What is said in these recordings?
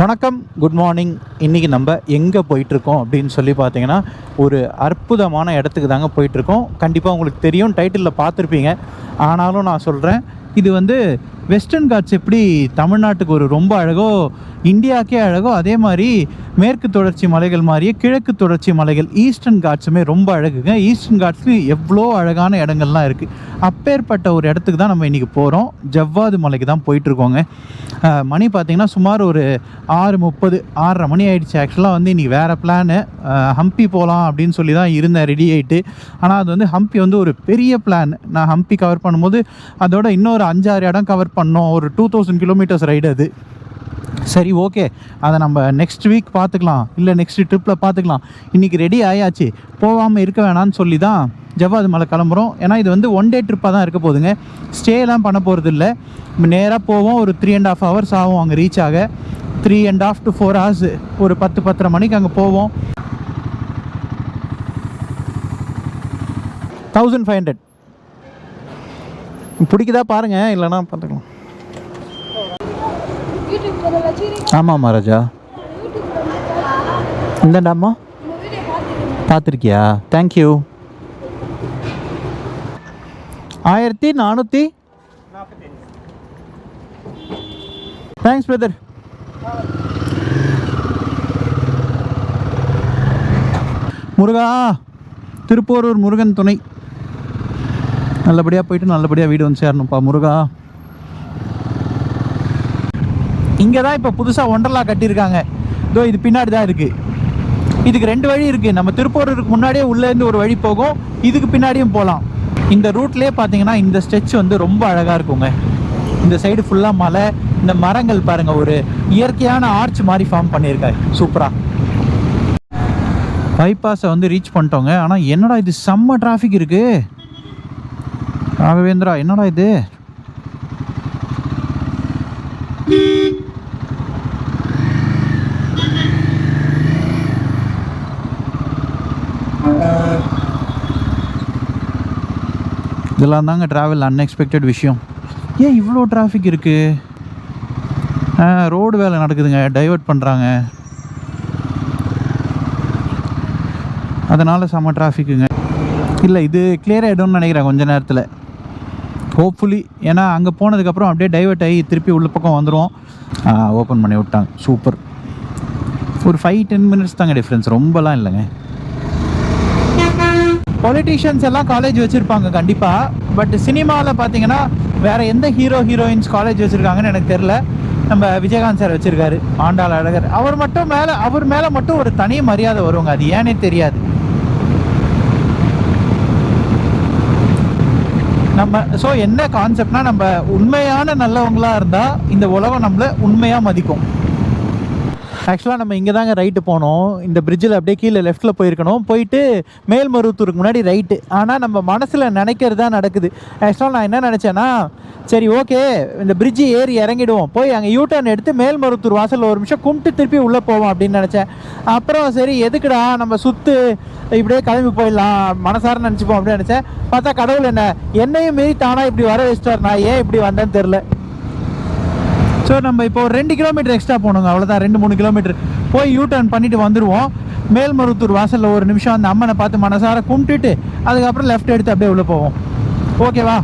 வணக்கம் good morning இன்றைக்கி நம்ம எங்கே போயிட்டுருக்கோம் அப்படின்னு சொல்லி பார்த்தீங்கன்னா ஒரு அற்புதமான இடத்துக்கு தாங்க போயிட்டுருக்கோம். கண்டிப்பாக உங்களுக்கு தெரியும் டைட்டிலில் பார்த்துருப்பீங்க. ஆனாலும் நான் சொல்கிறேன் இது வந்து வெஸ்டர்ன் காட்ஸ் எப்படி தமிழ்நாட்டுக்கு ஒரு ரொம்ப அழகோ இந்தியாவுக்கே அழகோ அதே மாதிரி மேற்கு தொடர்ச்சி மலைகள் மாதிரியே கிழக்கு தொடர்ச்சி மலைகள் ஈஸ்டர்ன் காட்ஸுமே ரொம்ப அழகுங்க. ஈஸ்டர்ன் காட்ஸ்லையும் எவ்வளோ அழகான இடங்கள்லாம் இருக்குது அப்பேற்பட்ட ஒரு இடத்துக்கு தான் நம்ம இன்றைக்கி போகிறோம் ஜவ்வாது மலைக்கு தான் போயிட்டுருக்கோங்க. மணி பார்த்திங்கன்னா சுமார் ஒரு ஆறு முப்பது ஆறரை மணி ஆகிடுச்சு ஆக்சுவலாக வந்து இன்றைக்கி வேறு பிளானு ஹம்பி போகலாம் அப்படின்னு சொல்லி தான் இருந்தேன் ரெடி ஆகிட்டு ஆனால் அது வந்து ஹம்பி வந்து ஒரு பெரிய பிளான் நான் ஹம்பி கவர் பண்ணும்போது அதோட இன்னொரு அஞ்சாறு இடம் கவர் பண்ணோம். ஒரு டூ தௌசண்ட் கிலோமீட்டர்ஸ் ரைடு அது. சரி ஓகே அதை நம்ம நெக்ஸ்ட் வீக் பார்த்துக்கலாம். இல்லை நெக்ஸ்ட் ட்ரிப்பில் பார்த்துக்கலாம். இன்றைக்கி ரெடி ஆயாச்சு. போகாமல் இருக்க வேணாம்னு சொல்லி தான் ஜவ்வாது மலை கிளம்புறோம். ஏன்னா இது வந்து ஒன் டே ட்ரிப்பாக தான் இருக்க போகுதுங்க. ஸ்டேலாம் பண்ண போகிறது இல்லை நேராக போவோம். ஒரு த்ரீ அண்ட் ஆஃப் ஹவர்ஸ் ஆகும் அங்கே ரீச் ஆக. Three and half to four hours ஒரு பத்து பத்தரை மணிக்கு அங்கே போவோம். தௌசண்ட் ஃபைவ் ஹண்ட்ரட் பிடிக்குதா பாருங்கள் இல்லைன்னா பார்த்துக்கலாம். ஆமாம் மகாராஜா இந்தாண்டாம்மா. உங்க பார்த்துருக்கியா தேங்க்யூ ஆயிரத்தி நானூற்றி தேங்க்ஸ் பிரதர் முருகா திருப்போரூர் முருகன் துணை. நல்லபடியாக போயிட்டு நல்லபடியாக வீடு வந்து சேரணும்ப்பா முருகா. இங்கே தான் இப்போ புதுசாக ஒண்டர்லா கட்டியிருக்காங்க. இதோ இது பின்னாடி தான் இருக்குது இதுக்கு ரெண்டு வழி இருக்குது நம்ம திருப்பூருக்கு முன்னாடியே உள்ளேருந்து ஒரு வழி போகும். இதுக்கு பின்னாடியும் போகலாம் இந்த ரூட்லேயே பார்த்தீங்கன்னா இந்த ஸ்ட்ரெச் வந்து ரொம்ப அழகாக இருக்குங்க. இந்த சைடு ஃபுல்லாக மலை இந்த மரங்கள் பாருங்கள் ஒரு இயற்கையான ஆர்ச் மாதிரி ஃபார்ம் பண்ணியிருக்காரு. சூப்பராக பைபாஸை வந்து ரீச் பண்ணிட்டோங்க. ஆனால் என்னடா இது செம்ம டிராஃபிக் இருக்குது ராகவேந்திரா என்னடா இது? இதெல்லாம் தாங்க ட்ராவல் அன்எக்ஸ்பெக்டட் விஷயம். ஏன் இவ்வளோ டிராஃபிக் இருக்குது ரோடு வேலை நடக்குதுங்க டைவர்ட் பண்ணுறாங்க அதனால் செம்ம டிராஃபிக்குங்க இல்லை இது கிளியர் ஆகிடும்னு நினைக்கிறேன் கொஞ்ச நேரத்தில். ஹோப்ஃபுல்லி ஏன்னா அங்கே போனதுக்கப்புறம் அப்படியே டைவர்ட் ஆகி திருப்பி உள்ள பக்கம் வந்துடும் ஓப்பன் பண்ணி விட்டாங்க. சூப்பர் ஒரு ஃபைவ் டென் மினிட்ஸ் தாங்க டிஃப்ரென்ஸ் ரொம்பலாம் இல்லைங்க. பொலிட்டிஷியன்ஸ் எல்லாம் காலேஜ் வச்சுருப்பாங்க கண்டிப்பாக பட் சினிமாவில் பார்த்தீங்கன்னா வேறு எந்த ஹீரோ ஹீரோயின்ஸ் காலேஜ் வச்சுருக்காங்கன்னு எனக்கு தெரில நம்ம விஜயகாந்த் சார் வச்சுருக்காரு. ஆண்டாள் அழகர். அவர் மட்டும் மேலே அவர் மேலே மட்டும் ஒரு தனி மரியாதை வருவாங்க அது ஏனே தெரியாது. நம்ம ஸோ என்ன கான்செப்ட்னா நம்ம உண்மையான நல்லவங்களாக இருந்தால் இந்த உலகம் நம்மளை உண்மையாக மதிக்கும். ஆக்சுவலாக நம்ம இங்கே தாங்க ரைட்டு போனோம். இந்த பிரிட்ஜில் அப்படியே கீழே லெஃப்ட்டில் போயிருக்கணும். போயிட்டு மேல்மருவத்தூருக்கு முன்னாடி ரைட்டு ஆனால் நம்ம மனசில் நினைக்கிறது தான் நடக்குது ஆக்சுவலாக நான் என்ன நினச்சேன்னா சரி ஓகே இந்த பிரிட்ஜு ஏறி இறங்கிடுவோம். போய் அங்கே யூ டர்ன் எடுத்து மேல்மருவத்தூர் வாசலில் ஒரு நிமிஷம் கும்பிட்டு திருப்பி உள்ளே போவோம் அப்படின்னு நினச்சேன். அப்புறம் சரி எதுக்குடா நம்ம சுற்று இப்படியே கிளம்பி போயிடலாம் மனசார நினச்சிப்போம் அப்படின்னு நினச்சேன். பார்த்தா கடவுள் என்ன என்னையும் மீறி தானாக இப்படி வர வச்சிட்டார் நான் ஏன் இப்படி வந்தேன்னு தெரில ஸோ நம்ம இப்போ ஒரு ரெண்டு கிலோமீட்டர் எக்ஸ்ட்ரா போகணுங்க. அவ்வளோதான் ரெண்டு மூணு கிலோமீட்டர் போய் யூ டர்ன் பண்ணிட்டு வந்துடுவோம். மேல்மருத்தூர் வாசலில் ஒரு நிமிஷம் அந்த அம்மனை பார்த்து மனசார கும்பிட்டுட்டு அதுக்கப்புறம் லெஃப்ட் எடுத்து அப்படியே உள்ளே போவோம். ஓகேவா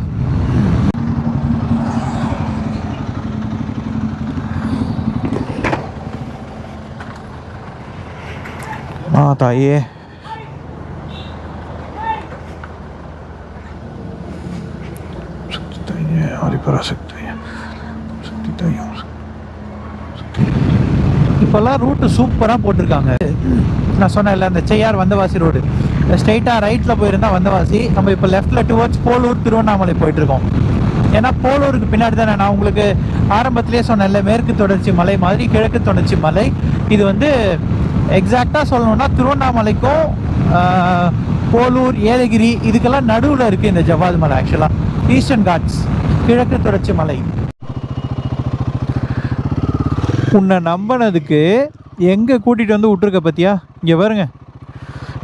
ஆ தாயே. சக்தி தாயே ஆதிபராசக்தியே சக்தி தாயே இப்போல்லாம் ரூட்டு சூப்பராக போட்டிருக்காங்க. நான் சொன்னேன்ல அந்த செய்யார் வந்தவாசி ரோடு ஸ்ட்ரைட்டாக ரைட்டில் போயிருந்தா வந்தவாசி. நம்ம இப்போ லெஃப்ட்டில் டுவர்ட்ஸ் போலூர் திருவண்ணாமலை போயிட்டுருக்கோம். ஏன்னா போலூருக்கு பின்னாடி தானே நான் உங்களுக்கு ஆரம்பத்திலே சொன்னேன்ல மேற்கு தொடர்ச்சி மலை மாதிரி கிழக்கு தொடர்ச்சி மலை. இது வந்து எக்ஸாக்டாக சொல்லணும்னா திருவண்ணாமலைக்கும் போலூர் ஏலகிரி இதுக்கெல்லாம் நடுவில் இருக்குது இந்த ஜவ்வாது மலை ஆக்சுவலாக ஈஸ்டர்ன் காட்ஸ் கிழக்கு தொடர்ச்சி மலை. உன்னை நம்பினதுக்கு எங்கே கூட்டிகிட்டு வந்து விட்ருக்க பார்த்தியா இங்கே பாருங்க.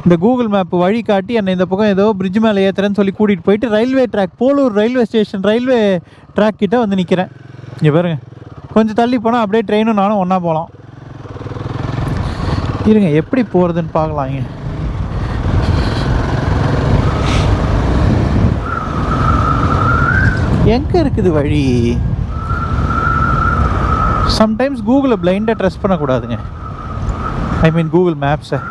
இந்த கூகுள் மேப் வழி காட்டி என்னை இந்த பக்கம் ஏதோ பிரிட்ஜ் மேலே ஏற்றுறேன்னு சொல்லி கூட்டிகிட்டு போயிட்டு railway track Polur railway station railway track கிட்டே வந்து நிற்கிறேன் இங்கே பாருங்க. கொஞ்சம் தள்ளி போனால் அப்படியே ட்ரெயினும் நானும் ஒன்றா போகலாம் இருங்க எப்படி போகிறதுன்னு பார்க்கலாம் எங்கே இருக்குது வழி? சம்டைம்ஸ் கூகுளை பிளைண்டாக ட்ரெஸ் பண்ணக்கூடாதுங்க. ஐ மீன் கூகுள் மேப்ஸை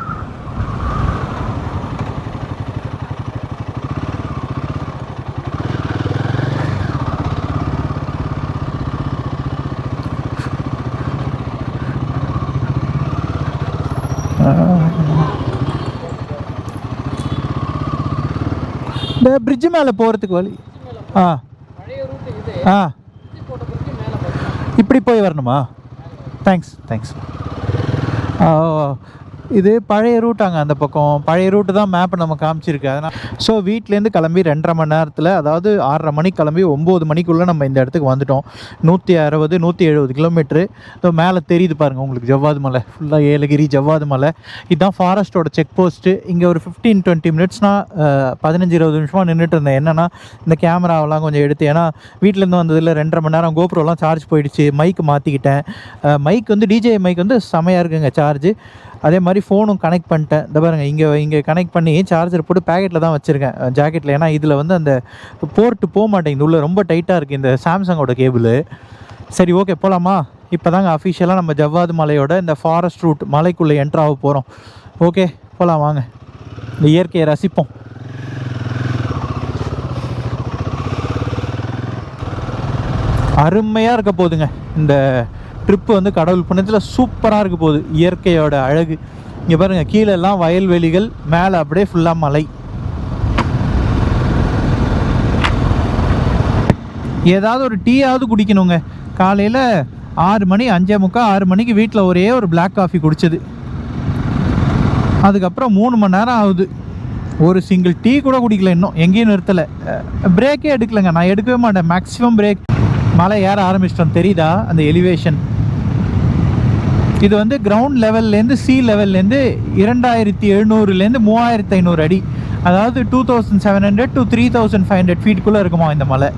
இந்த பிரிட்ஜு மேலே போகிறதுக்கு வழி. ஆ. ஆ. இப்படி போய் வரணுமா? தேங்க்ஸ் தேங்க்ஸ் இது பழைய ரூட்டாங்க அந்த பக்கம். பழைய ரூட்டு தான் மேப் நம்ம காமிச்சிருக்கு. அதனால் ஸோ வீட்டிலேருந்து கிளம்பி ரெண்டரை மணி நேரத்தில் அதாவது ஆறரை மணிக்கு கிளம்பி ஒம்பது மணிக்குள்ளே நம்ம இந்த இடத்துக்கு வந்துட்டோம். நூற்றி அறுபது நூற்றி எழுபது கிலோமீட்ரு இதோ மேலே தெரியுது பாருங்கள் உங்களுக்கு ஜவ்வாது மலை. ஃபுல்லாக ஏலகிரி ஜவ்வாது மலை. இதுதான் ஃபாரஸ்ட்டோட செக் போஸ்ட்டு இங்கே ஒரு ஃபிஃப்டீன் டுவெண்ட்டி மினிட்ஸ்னால் பதினஞ்சு இருபது நிமிஷமாக நின்றுட்டு இருந்தேன். என்னென்னா இந்த கேமராவெல்லாம் கொஞ்சம் எடுத்து ஏன்னா வீட்டிலேருந்து வந்ததில் ரெண்டரை மணி நேரம் கோப்ரோலாம் சார்ஜ் போயிடுச்சு. மைக் மாற்றிக்கிட்டேன் மைக் வந்து டிஜே மைக் வந்து செமையாக இருக்குங்க சார்ஜு அதே மாதிரி ஃபோனும் கனெக்ட் பண்ணிட்டேன். இந்த பாருங்க இங்கே இங்கே கனெக்ட் பண்ணி சார்ஜர் போட்டு பேக்கெட்டில் தான் வச்சுருக்கேன். ஜாக்கெட்டில் ஏன்னா இதில் வந்து அந்த போர்ட்டு போக மாட்டேங்குது. உள்ளே ரொம்ப டைட்டாக இருக்குது இந்த சாம்சங்கோட கேபிள் சரி ஓகே போகலாமா இப்போ தாங்க அஃபிஷியலாக நம்ம ஜவ்வாது மலையோட இந்த ஃபாரஸ்ட் ரூட் மலைக்குள்ளே என்ட்ராக போகிறோம் ஓகே போகலாம் வாங்க. இந்த இயற்கையை ரசிப்போம். அருமையாக இருக்க போகுதுங்க இந்த ட்ரிப்பு வந்து கடவுள் புண்ணியத்தில் சூப்பராக இருக்க போகுது. இயற்கையோட அழகு. இங்கே பாருங்கள் கீழே எல்லாம் வயல்வெளிகள் மேலே அப்படியே ஃபுல்லாக மலை. ஏதாவது ஒரு டீயாவது குடிக்கணுங்க. காலையில் ஆறு மணி அஞ்சே முக்கால் ஆறு மணிக்கு வீட்டில் ஒரே ஒரு பிளாக் காஃபி குடிச்சது. அதுக்கப்புறம் மூணு மணி நேரம் ஆகுது. ஒரு சிங்கிள் டீ கூட குடிக்கல இன்னும். எங்கேயும் நிறுத்தலை. பிரேக்கே எடுக்கலைங்க. நான் எடுக்கவே மாட்டேன். மேக்ஸிமம் பிரேக் மலை ஏற ஆரம்பிச்சிட்டோம். தெரியுதா? அந்த எலிவேஷன் இது வந்து கிரவுண்ட் லெவல்லேருந்து சி லெவல்லேருந்து இரண்டாயிரத்தி எழுநூறுலேருந்து மூவாயிரத்து ஐநூறு அடி. அதாவது two thousand seven hundred to three thousand five hundred ஃபீட்டுக்குள்ளே இருக்குமா இந்த மலை.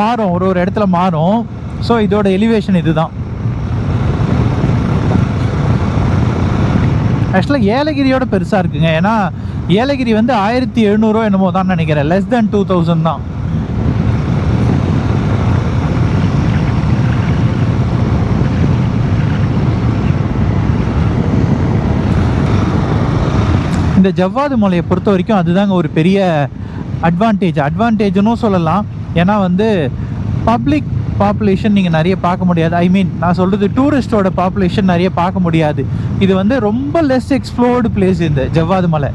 மாறும் ஒரு ஒரு இடத்துல மாறும். ஸோ இதோட எலிவேஷன் இதுதான். ஆக்சுவலாக ஏலகிரியோட பெருசாக இருக்குங்க. ஏன்னா ஏலகிரி வந்து ஆயிரத்தி எழுநூறுவா என்னமோ தான் நினைக்கிறேன். லெஸ் தென் டூ தௌசண்ட் தான். இந்த ஜவ்வாது மலையை பொறுத்த வரைக்கும் அதுதாங்க ஒரு பெரிய அட்வான்டேஜ் அட்வான்டேஜ்னும் சொல்லலாம். ஏன்னா வந்து பப்ளிக் பாப்புலேஷன் நீங்கள் நிறைய பார்க்க முடியாது. ஐ மீன் நான் சொல்கிறது டூரிஸ்டோட பாப்புலேஷன் நிறைய பார்க்க முடியாது. இது வந்து ரொம்ப லெஸ் எக்ஸ்ப்ளோர்டு பிளேஸ் இந்த ஜவ்வாது மலை.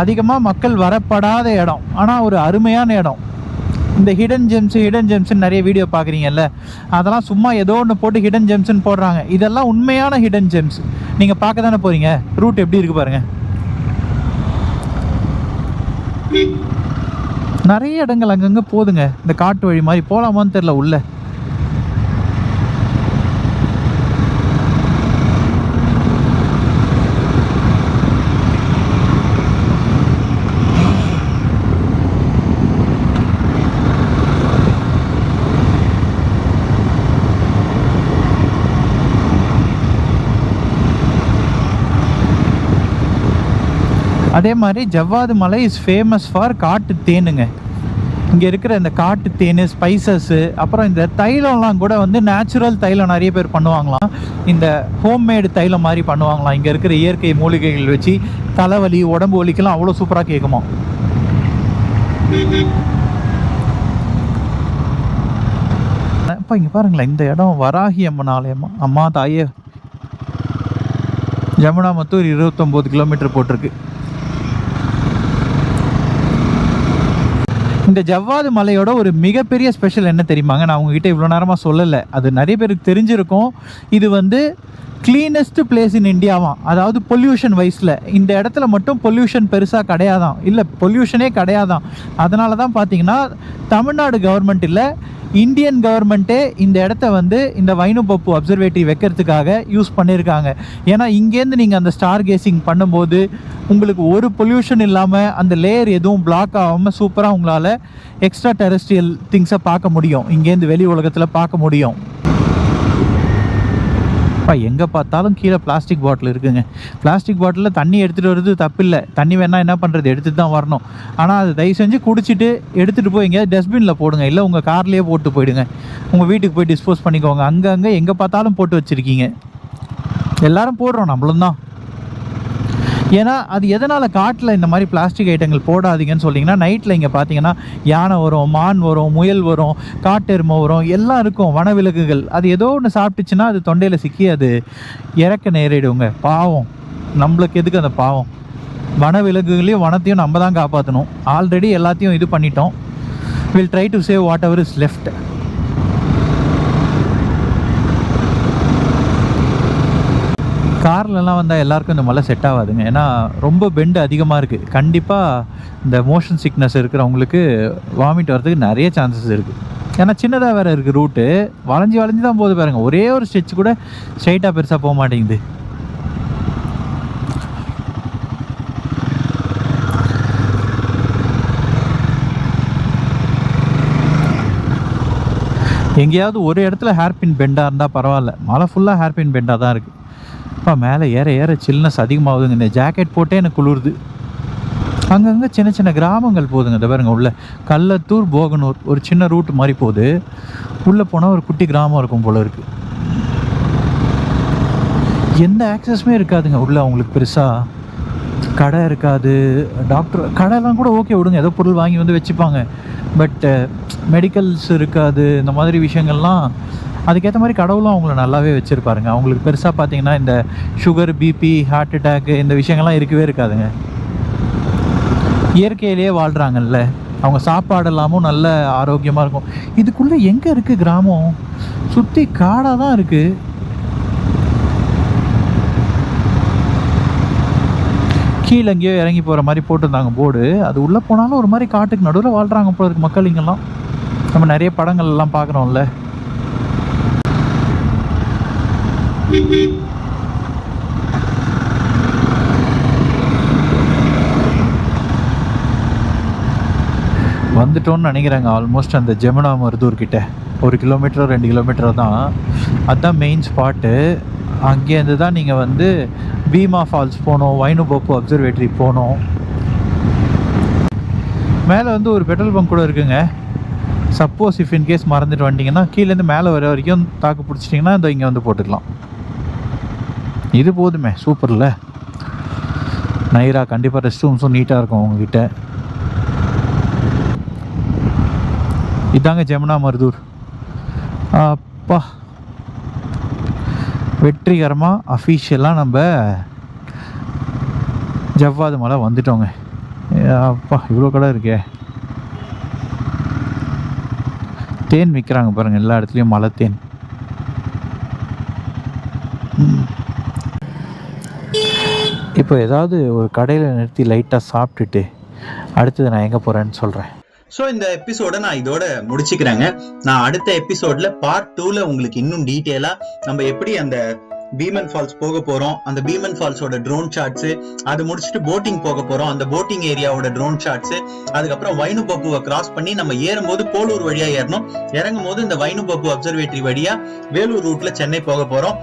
அதிகமாக மக்கள் வரப்படாத இடம். ஆனால் ஒரு அருமையான இடம். இந்த ஹிடன் ஜெம்ஸ் ஹிடன் ஜெம்ஸ்னு நிறைய வீடியோ பார்க்குறீங்கல்ல. அதெல்லாம் சும்மா ஏதோ ஒன்று போட்டு ஹிடன் ஜெம்ஸ்னு போடுறாங்க. இதெல்லாம் உண்மையான ஹிடன் ஜெம்ஸ் நீங்கள் பார்க்க தானே போகிறீங்க ரூட் எப்படி இருக்குது பாருங்கள் நிறைய இடங்கள் அங்கங்கே போதுங்க. இந்த காட்டு வழி மாதிரி போகலாமான்னு தெரில உள்ளே. அதே மாதிரி ஜவ்வாது மலை இஸ் ஃபேமஸ் ஃபார் காட்டு தேனுங்க. இங்கே இருக்கிற இந்த காட்டு தேன் ஸ்பைசஸ்ஸு அப்புறம் இந்த தைலம்லாம் கூட வந்து நேச்சுரல் தைலம் நிறைய பேர் பண்ணுவாங்களாம். இந்த ஹோம்மேடு தைலம் மாதிரி பண்ணுவாங்களாம். இங்கே இருக்கிற இயற்கை மூலிகைகள் வச்சு தலைவலி உடம்பு வலிக்கெல்லாம் அவ்வளோ சூப்பராக கேட்குமா இப்போ இங்கே பாருங்களேன் இந்த இடம் வராகி அம்மன் ஆலயமா அம்மா தாயே. ஜமுனா மத்தூர் இருபத்தொம்போது கிலோமீட்டர் போட்டிருக்கு. இந்த ஜவ்வாது மலையோட ஒரு மிகப்பெரிய ஸ்பெஷல் என்ன தெரியுமாங்க? நான் உங்ககிட்ட இவ்வளோ நேரமாக சொல்லலை. அது நிறைய பேருக்கு தெரிஞ்சிருக்கும். இது வந்து cleanest பிளேஸ் இன் இந்தியாவாம் அதாவது பொல்யூஷன் வைஸில் இந்த இடத்துல மட்டும் பொல்யூஷன் பெருசாக கிடையாதான். இல்லை பொல்யூஷனே கிடையாதான். அதனால தான் பார்த்தீங்கன்னா தமிழ்நாடு கவர்மெண்ட் இல்லை இந்தியன் கவர்மெண்ட்டே இந்த இடத்த வந்து இந்த வைனுபப்பு அப்சர்வேட்டரி வைக்கிறதுக்காக யூஸ் பண்ணியிருக்காங்க ஏன்னா இங்கேருந்து நீங்கள் அந்த ஸ்டார் கேசிங் பண்ணும்போது உங்களுக்கு ஒரு பொல்யூஷன் இல்லாமல் அந்த லேயர் எதுவும் பிளாக் ஆகாமல் சூப்பராக உங்களால் எக்ஸ்ட்ரா டெரஸ்ட்ரியல் திங்ஸை பார்க்க முடியும். இங்கேருந்து வெளி உலகத்தில் பார்க்க முடியும். அப்பா எங்கே பார்த்தாலும் கீழே பிளாஸ்டிக் பாட்டில் இருக்குங்க. பிளாஸ்டிக் பாட்டிலில் தண்ணி எடுத்துகிட்டு வருது தப்பில்லை. தண்ணி வேணால் என்ன பண்ணுறது எடுத்துகிட்டு தான் வரணும். ஆனால் அது தயவு செஞ்சு குடிச்சிட்டு எடுத்துகிட்டு போய் எங்கேயாவது டஸ்ட்பினில் போடுங்க. இல்லை உங்கள் கார்லேயே போட்டு போயிடுங்க. உங்கள் வீட்டுக்கு போய் டிஸ்போஸ் பண்ணிக்கோங்க. அங்கங்கே எங்கே பார்த்தாலும் போட்டு வச்சுருக்கீங்க. எல்லாரும் போடுறோம். நம்மளும் தான். ஏன்னா அது எதனால் காட்டில் இந்த மாதிரி பிளாஸ்டிக் ஐட்டங்கள் போடாதீங்கன்னு சொல்லிங்கன்னா நைட்டில் இங்கே பார்த்தீங்கன்னா யானை வரும் மான் வரும் முயல் வரும் காட்டெருமை வரும் எல்லாம் இருக்கும் வனவிலங்குகள். அது ஏதோ ஒன்று சாப்பிட்டுச்சுன்னா அது தொண்டையில் சிக்கி அது இறக்க நேரிடுங்க. பாவம். நம்மளுக்கு எதுக்கு அந்த பாவம்? வனவிலங்குகளையும் வனத்தையும் நம்ம தான் காப்பாற்றணும் ஆல்ரெடி எல்லாத்தையும் இது பண்ணிட்டோம். Will try to save whatever is left கார்லலாம் வந்தால் எல்லாருக்கும் இந்த மலை செட் ஆகாதுங்க. ஏன்னா ரொம்ப பெண்டு அதிகமாக இருக்குது கண்டிப்பாக இந்த மோஷன் சிக்னஸ் இருக்கிறவங்களுக்கு வாமிட் வரதுக்கு நிறைய சான்சஸ் இருக்குது ஏன்னா சின்னதாக வேறு இருக்குது ரூட்டு வளைஞ்சி வளைஞ்சி தான் போகுது பாருங்க. ஒரே ஒரு ஸ்டெச் கூட ஸ்ட்ரைட்டாக பெருசாக போக மாட்டேங்குது. எங்கேயாவது ஒரு இடத்துல ஹேர்பின் பெண்டாக இருந்தால் பரவாயில்ல. மழை ஃபுல்லாக ஹேர்பின் பெண்டாக தான் இருக்குது அப்பா மேலே ஏற ஏற சில்னஸ் அதிகமாகுதுங்க. இந்த ஜாக்கெட் போட்டே எனக்கு குளிருது. அங்கங்கே சின்ன சின்ன கிராமங்கள் போகுதுங்க. இந்த பாருங்க உள்ள கள்ளத்தூர் போகனூர் ஒரு சின்ன ரூட் மாதிரி போகுது. உள்ளே போனால் ஒரு குட்டி கிராமம் இருக்கும் போல இருக்கு. எந்த ஆக்சஸுமே இருக்காதுங்க. உள்ள அவங்களுக்கு பெருசாக கடை இருக்காது. டாக்டர் கடைலாம் கூட ஓகே விடுங்க. ஏதோ பொருள் வாங்கி வந்து வச்சுப்பாங்க. பட் மெடிக்கல்ஸ் இருக்காது. இந்த மாதிரி விஷயங்கள்லாம் அதுக்கேற்ற மாதிரி கடவுளும் அவங்கள நல்லாவே வச்சுருப்பாருங்க. அவங்களுக்கு பெருசாக பார்த்தீங்கன்னா இந்த சுகர் பிபி ஹார்ட் அட்டாக்கு இந்த விஷயங்கள்லாம் இருக்கவே இருக்காதுங்க. இயற்கையிலேயே வாழ்கிறாங்கல்ல அவங்க சாப்பாடு எல்லாமும் நல்ல ஆரோக்கியமாக இருக்கும். இதுக்குள்ளே எங்கே இருக்குது கிராமம்? சுற்றி காடாக தான் இருக்குது கீழே எங்கேயோ இறங்கி போகிற மாதிரி போட்டிருந்தாங்க போர்டு. அது உள்ளே போனாலும் ஒரு மாதிரி காட்டுக்கு நடுவில் வாழ்கிறாங்க போல இருக்கு மக்கள் இங்கெல்லாம். நம்ம நிறைய படங்கள் எல்லாம் பார்க்குறோம்ல. வந்துட்டோன்னு நினைக்கிறாங்க. ஆல்மோஸ்ட் அந்த ஜெமுனா மருதூர்கிட்ட. ஒரு கிலோமீட்டர் ரெண்டு கிலோமீட்டர் தான். அதுதான் மெயின் ஸ்பாட்டு அங்கேருந்து தான் நீங்கள் வந்து பீமா ஃபால்ஸ் போகணும் வைனுபோப்பு அப்சர்வேட்டரி போகணும் மேலே வந்து ஒரு பெட்ரோல் பங்க் கூட இருக்குங்க. சப்போஸ் இஃப் இன்கேஸ் மறந்துட்டு வந்துட்டீங்கன்னா கீழேருந்து மேலே வர வரைக்கும் தாக்கு பிடிச்சிட்டிங்கன்னா இந்த இங்கே வந்து போட்டுக்கலாம். இது போதுமே சூப்பரில் நைரா கண்டிப்பாக ரெஸ்ட் ரூம்ஸும் நீட்டாக இருக்கும் உங்ககிட்ட. இதாங்க ஜெமுனா மருதூர். அப்பா. வெற்றிகரமாக அஃபீஷியலாக நம்ம ஜவ்வாது மலை வந்துட்டோங்க. அப்பா இவ்வளோ கடை இருக்கே. தேன் விற்கிறாங்க பாருங்கள் எல்லா இடத்துலையும் மலை தேன். இப்போ ஏதாவது ஒரு கடையில் நிறுத்தி லைட்டாக சாப்பிட்டுட்டு அடுத்தது நான் எங்கே போகிறேன்னு சொல்கிறேன் ஸோ இந்த எபிசோட நான் இதோட முடிச்சுக்கிறேங்க. நான் அடுத்த எபிசோட்ல பார்ட் டூவில் உங்களுக்கு இன்னும் டீட்டெயிலாக நம்ம எப்படி அந்த பீமன் ஃபால்ஸ் போக போகிறோம் அந்த பீமன் ஃபால்ஸோட ட்ரோன் ஷாட்ஸு அது முடிச்சுட்டு போட்டிங் போக போகிறோம் அந்த போட்டிங் ஏரியாவோட ட்ரோன் ஷாட்ஸு அதுக்கப்புறம் வைனு பப்புவை கிராஸ் பண்ணி நம்ம ஏறும்போது போலூர் வழியாக ஏறணும். இறங்கும் போது இந்த வைனு பப்பு அப்சர்வேட்டரி வழியாக வேலூர் ரூட்டில் சென்னை போக போகிறோம்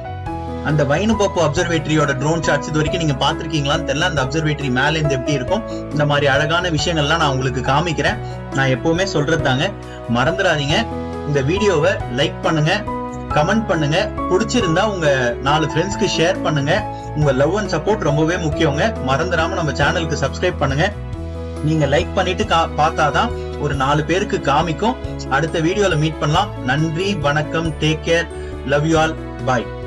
அந்த வைனு பப்பு அப்சர்வேட்டரியோட ட்ரோன் ஷாட்ஸ் இது வரைக்கும் நீங்க பாத்திருக்கீங்களான்னு தெரியல. அந்த அப்சர்வேட்டரி மேல இருந்து எப்படி இருக்கும்? இந்த மாதிரி அழகான விஷயங்கள்லாம் நான் உங்களுக்கு காமிக்கிறேன். நான் எப்பவுமே சொல்றது தாங்க. மறந்துடாதீங்க. இந்த வீடியோவை லைக் பண்ணுங்க கமெண்ட் பண்ணுங்க. பிடிச்சிருந்தா உங்க நாலு ஃப்ரெண்ட்ஸ்க்கு ஷேர் பண்ணுங்க. உங்க லவ் அண்ட் சப்போர்ட் ரொம்பவே முக்கியங்க. மறந்துடாம நம்ம சேனலுக்கு சப்ஸ்கிரைப் பண்ணுங்க. நீங்க லைக் பண்ணிட்டு கா- பார்த்தாதான் ஒரு நாலு பேருக்கு காமிக்கும். அடுத்த வீடியோல மீட் பண்ணலாம். நன்றி வணக்கம் take care love you all bye